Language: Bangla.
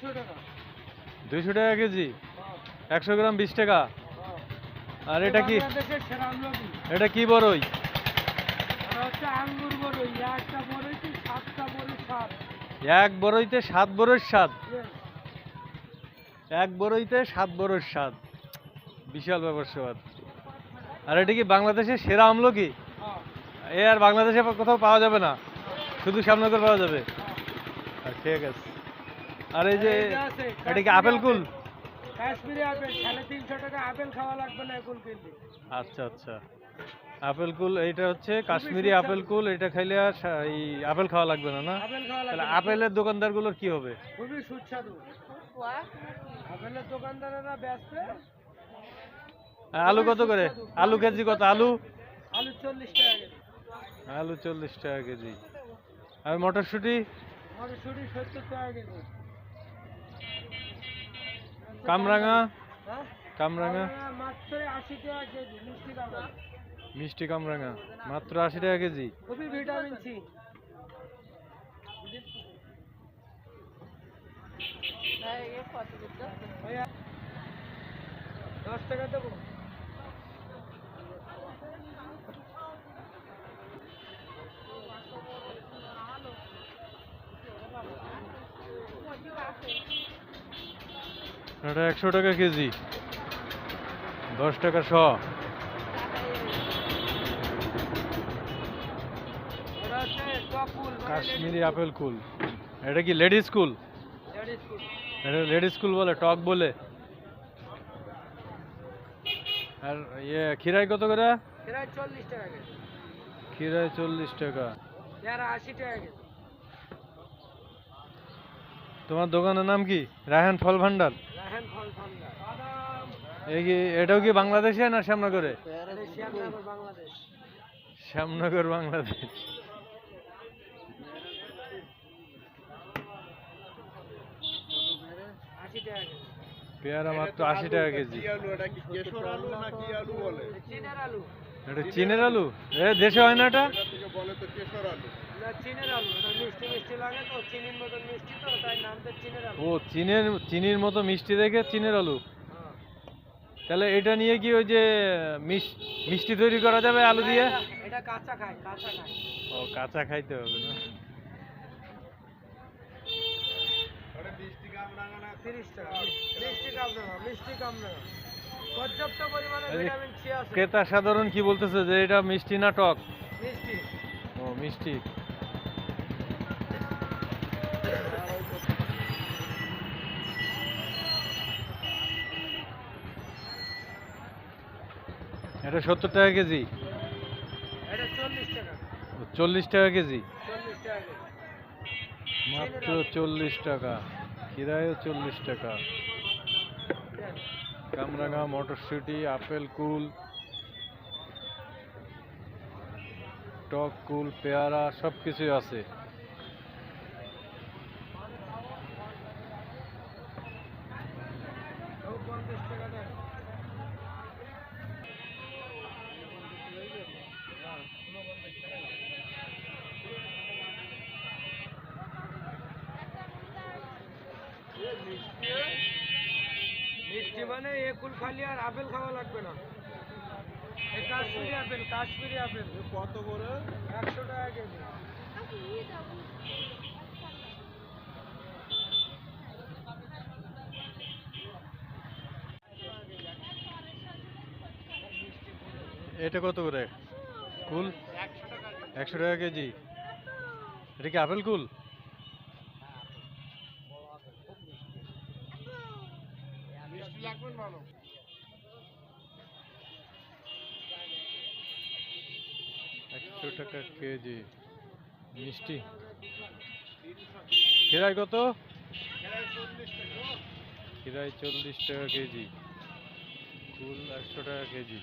দুশো টাকা। দুইশো টাকা কেজি? একশো গ্রাম বিশ টাকা। আর এটা কি? এটা কি বড়ই? এক বড়ইতে সাত বড়ের স্বাদ? এক বড়ইতে সাত বড়ের স্বাদ। বিশাল ব্যাপার স্যাপার। আর এটা কি বাংলাদেশের সেরা আমলকি হ্যাঁ, এ আর বাংলাদেশে কোথাও পাওয়া যাবে না। শুধু শ্যামনগর পাওয়া যাবে। আচ্ছা, ঠিক আছে। আর এই যে এটা কি আপেল কুল? কাশ্মীরি আপেল সাড়ে তিনশো টাকা আপেল খাওয়া লাগবে না এখন কিনতে। আচ্ছা আচ্ছা। আপেল কুল এইটা হচ্ছে কাশ্মীরি আপেল কুল এটা খাইলে আর এই আপেল খাওয়া লাগবে না না? তাহলে। আপেলের দোকানদারগুলোর কি হবে? খুবই সুস্বাদু। আপেলের দোকানদারেরা ব্যস্ত। আলু কত করে? আলু কেজি কত? আলু? আলু চল্লিশ টাকা কেজি। আলু চল্লিশ টাকা কেজি। আর মটরশুঁটি? মটরশুঁটি সত্তর টাকা কেজি। কামরাঙা? হ্যাঁ? কামরাঙা? মিষ্টি কামরাঙা। মাত্র আশি টাকা কেজি? খুবই ভিটামিন সি। দশ টাকা দেবো। এটা একশো টাকা কেজি। দশ টাকা শ। কাশ্মীরি আপেল কুল। এটা কি লেডিস স্কুল? স্কুল এটা লেডিস স্কুল বলে টক বলে। আর ইয়ে খিরাই কত করে? প্রায় চল্লিশ টাকা খিরাই চল্লিশ টাকা। আশি টাকা তোমার দোকানের নাম কি? রায়হান ফল ভান্ডার? এই কি, এটাও কি বাংলাদেশে না শ্যামনগরে? শ্যামনগর, বাংলাদেশ। পেয়ারা মাত্র আশি টাকা কেজি। এটা চীনের আলু? এ, দেশে হয় না এটা? না চীনের আলু মিষ্টি মিষ্টি লাগে তো চিনির মতন মিষ্টি তো তাই নামটা চীনের আলু। ও চীনের চিনির মতো মিষ্টি দেখে চিনের আলু? হ্যাঁ। তাহলে এটা নিয়ে কি ওই যে মিষ্টি তৈরি করা যাবে আলু দিয়ে? এটা- এটা কাঁচা খায় কাঁচা খায়। ও কাঁচা খাইতে হবে না? ক্রেতা সাধারণ কি বলতেছে যে এটা মিষ্টি না টক? মিষ্টি। ও মিষ্টি। এটা সত্তর টাকা কেজি। চল্লিশ টাকা। কেজি। মাত্র চল্লিশ টাকা। কিরায়ও চল্লিশ টাকা। কামরাঙা মটরশুঁটি আপেল কুল টক কুল পেয়ারা সব কিছুই আছে। মিষ্টি মানে একুল খালি আর আপেল খাওয়া লাগবে না। Kashmiri apple Kashmiri apple. কত করে? একশো টাকা কেজি। এটা কত করে? কুল? একশো টাকা কেজি। এটা কি আপেল কুল? একশো টাকা কেজি। মিষ্টি। খিরাই কত? খিরাই চল্লিশ টাকা কেজি। কুল একশো টাকা কেজি।